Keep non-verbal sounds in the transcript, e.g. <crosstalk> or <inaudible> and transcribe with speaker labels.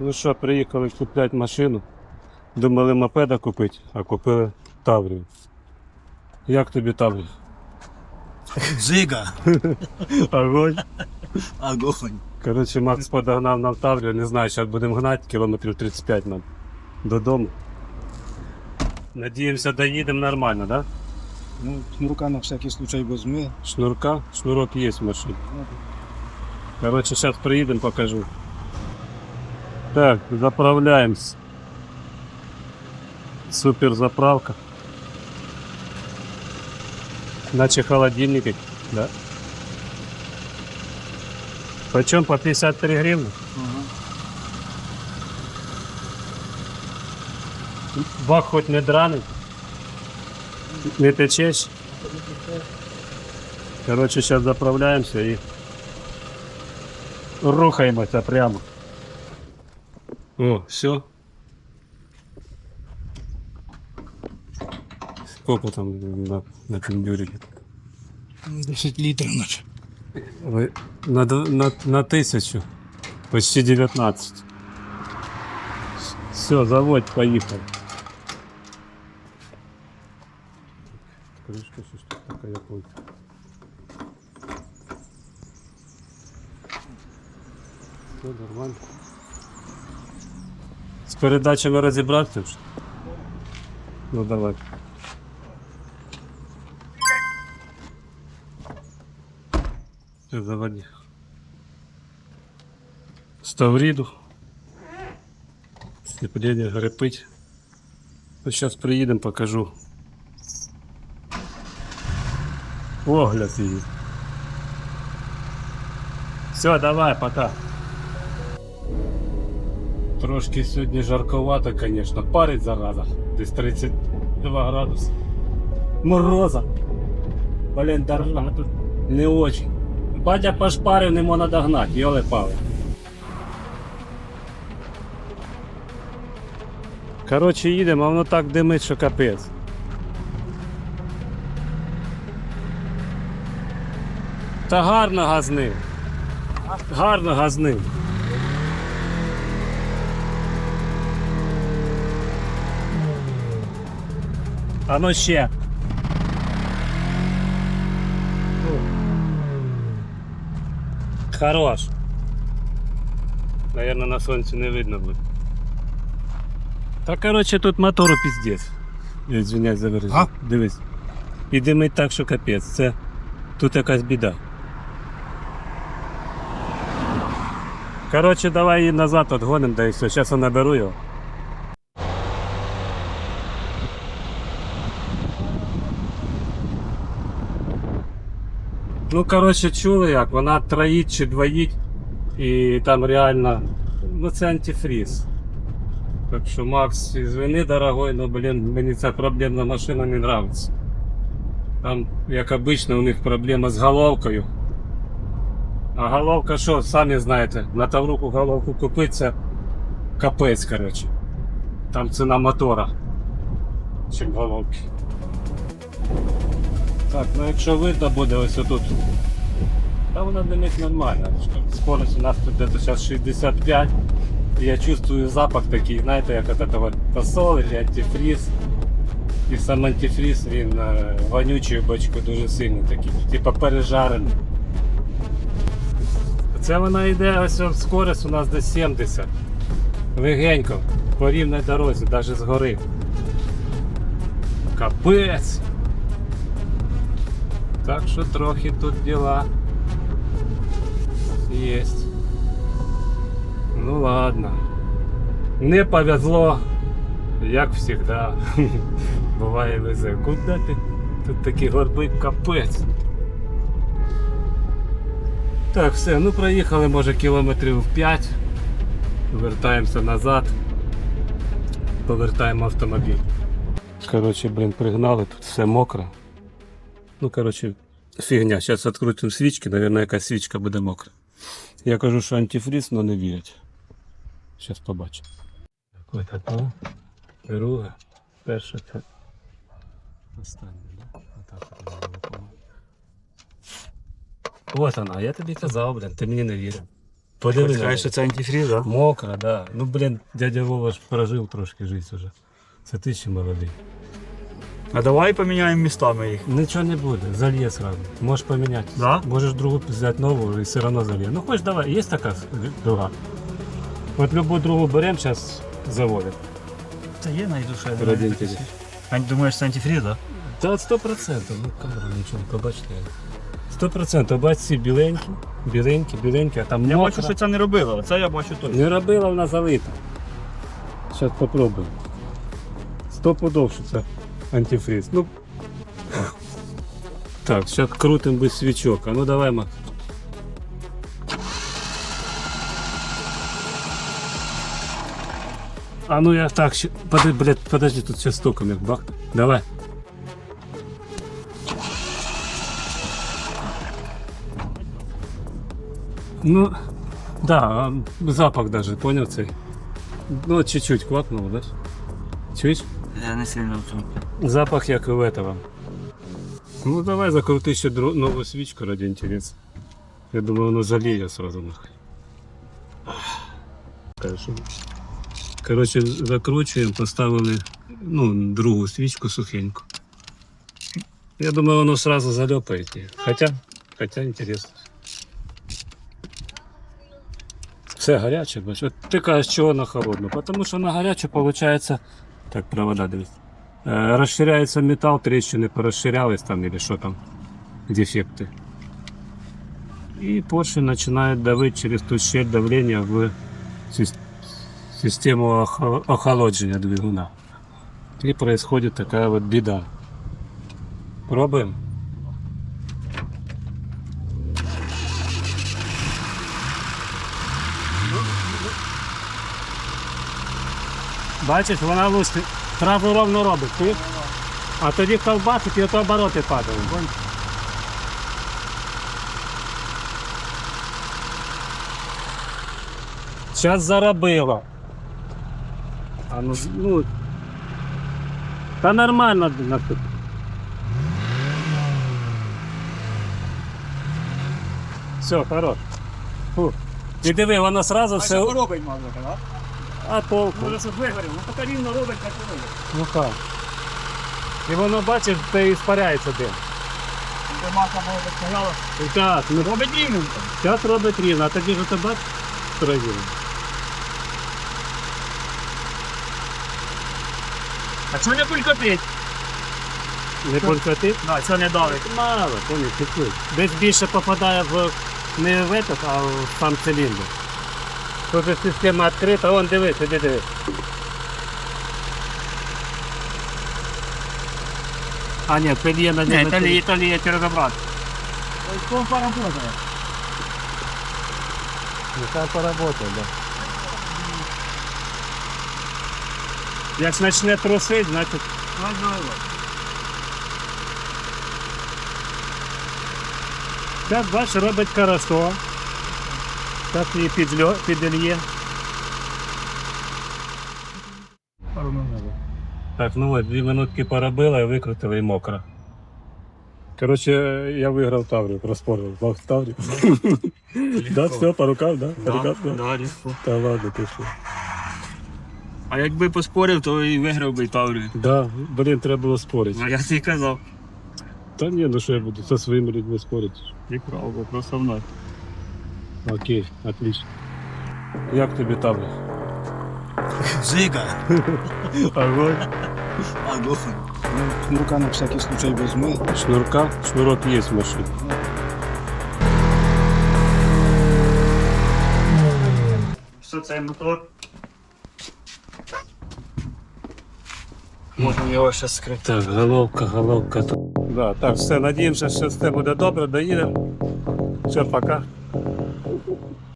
Speaker 1: Ну що, приїхали купляти машину. Думали мопеда купити, а купили Таврію. Як тобі Таврія?
Speaker 2: Зига. <laughs>
Speaker 1: Огонь.
Speaker 2: Огонь.
Speaker 1: Коротше, Макс подогнав нам Таврію, не знаю, зараз будемо гнати, кілометрів 35 нам додому. Надіємося, доїдемо нормально, так? Да?
Speaker 2: Ну, шнурка на всякий случай возьми.
Speaker 1: Шнурка, шнурок є в машині. Короче, сейчас приедем, покажу. Так, заправляемся. Супер заправка. Наче холодильники, да? Почем по 53 гривны? Бак хоть не драный? Не течешь? Короче, сейчас заправляемся и рухаємося прямо. О, все. Сколько там на, на пиндюрике?
Speaker 2: 10 літрів наче.
Speaker 1: Вы- На, на, на тысячу. Почти 19. Все, заводь, поехали. Крышка, что тут такая, понял. Все нормально. З передачами розібрався вже? Ну давай. Все, заводи. Ставріду. Сцепление грипить. Сейчас приїдемо, покажу. Огляд її. Все, давай, пока. Трошки сьогодні жарковато, конечно. Парить зараза. Десь 32 градуси. Мороза. Блін, дарна тут не очень. Батя пошпарив, не можна догнати, йоле пали. Коротше, їдемо, а воно так димить, що капець. Та гарно газнив. Гарно газнив. А ну ще. Хорош. Наверное, на сонці не видно буде. Та короче тут мотору піздець. Я Извиняюсь за вираження.
Speaker 2: А?
Speaker 1: Дивись. І димить так, що капець. Це тут якась біда. Короче, давай її назад отгоним, да і все. Зараз я наберу його. Ну, коротше, чули як, вона троїть чи двоїть, і там реально. Ну це антифріз. Так що, Макс, извини, дорогой, но, блин, мені ця проблемна машина не нравится. Там, як обично, у них проблема з головкою. А головка що, самі знаєте, на Тавруку головку купити це капець, коротше. Там ціна мотора, чим головки. Так, ну якщо видно буде ось отут. Та вона димить нормально. Скорость у нас тут сейчас 65. Я чувствую запах такий, знаєте, як от этого тосол или антифриз. І сам антифриз він е, вонючий бочку дуже сильний такий, типа пережарений. Це вона йде ось скорость у нас десь 70. Легенько, по рівній дорозі, навіть згори. Капець. Так що трохи тут діла. Есть. Ну ладно. Не повезло, як всегда. <laughs> Буває везе. Куда ти? Тут такі горби капець. Так, все, ну проїхали, може, кілометрів 5. Вертаємося назад. Повертаємо автомобіль. Коротше, блін, пригнали, тут все мокро. Ну, коротше, фігня. Зараз відкрутимо свічки, наверное, якась свічка буде мокра. Я кажу, що антифриз, але не вірять. Зараз побачимо. Ось одна, друга, перша, це остання, да? Отак от вона випала. Ось вона, я тобі казав, блін, ти мені не вірив. Подивись.
Speaker 3: Скажеш, що це антифріз, да?
Speaker 1: Мокро, да. Ну, блін, дядя Вова ж прожив трошки життя вже. Це ти ще молодий.
Speaker 3: А давай поміняємо містами їх.
Speaker 1: Нічого не буде, зальє сразу. Можеш поміняти.
Speaker 3: Да?
Speaker 1: Можеш другу взяти нову і все одно зальє. Ну хоч давай, є така друга. От любу другу беремо, зараз заводимо.
Speaker 3: Та є найду ще. А думаєш, це антифріз, да?
Speaker 1: Та сто процентів, ну камера нічого побачите. Сто процентів, бач ці біленькі, біленькі, біленькі, а там
Speaker 3: Я
Speaker 1: мокро.
Speaker 3: бачу, що це не робило, це я бачу точно.
Speaker 1: Не робила вона залита. Зараз попробуємо. Сто пудов, що це антифриз. Ну. Так, зараз крутим без свічок. А ну давай, Макс. А ну я так, подожди, блядь, подожди, тут сейчас током бах. Давай. Ну, да, запах даже, понял цей? Ну, чуть-чуть квакнул, да? Чуешь?
Speaker 3: Я не сильно цьому.
Speaker 1: Запах як у этого. Ну давай закрути ще дру- нову свічку ради інтересу. Я думаю, воно заліє сразу нахуй. Коротше, закручуємо, поставили ну, другу свічку сухеньку. Я думаю, воно сразу зальопає. Хоча, хоча інтересно. Все гаряче, бачиш. От ти кажеш, чого на холодну? Тому що на гарячу виходить. Так, провода дивись. Розширяється метал, трещини порозширялись там или що там, дефекти. І поршень починає давити через ту щель давлення в систему охолодження двигуна. І происходит така вот біда. Пробуємо. Бачиш, вона лусти. Траву ровно робить. Ти? А тоді ковбасить і то обороти падають. Зараз заробило. А ну, ну. Та нормально на тут. Все, хорош. Фу. І диви, воно сразу все.
Speaker 3: робить, мабуть, так?
Speaker 1: А толку.
Speaker 3: Може, щоб вигорів, ну так рівно робить, так і робить.
Speaker 1: Ну так. І воно бачиш, де і спаряється дим.
Speaker 3: Де мака сказала,
Speaker 1: Так, ну
Speaker 3: робить рівно.
Speaker 1: зараз робить рівно, а тоді ж ти бач строїв.
Speaker 3: А чого не пулькотить?
Speaker 1: Не конкретив?
Speaker 3: Да, це не давить.
Speaker 1: Мало, помні, чуть-чуть. Десь більше попадає в не в этот, а в сам циліндр. Тут же система відкрита, вон дивись, іди дивись. А ні, пильє на
Speaker 3: Ні,
Speaker 1: ньому.
Speaker 3: Італія, Італія через обрат. Компа работає.
Speaker 1: Нехай поработає, да. Як почне трусить, значить Зараз бачиш, робить хорошо. Так її підльо, підельє. Так, ну от, дві минутки поробила і викрутила і мокро. Коротше, я виграв Таврію, проспорив. Бах Таврію. Да, все, по рукам, да? По рукам, да?
Speaker 3: Да, легко.
Speaker 1: Та ладно, ти що.
Speaker 3: А якби поспорив, то і виграв би Таврію.
Speaker 1: Да, блін, треба було спорити.
Speaker 3: А я тобі казав.
Speaker 1: Та ні, ну що я буду зі своїми людьми спорити.
Speaker 3: Ти прав, просто мною.
Speaker 1: Окей, отлично. Як тобі Таврія?
Speaker 2: Жига.
Speaker 1: Огонь.
Speaker 2: Огонь. Ну, шнурка на всякий случай возьми.
Speaker 1: Шнурка, шнурок є в машині.
Speaker 3: Що цей мотор? Можна його ще скрити.
Speaker 1: Так, головка, головка. Да, так, все, надіємося, що все буде добре, доїдемо. Все, пока.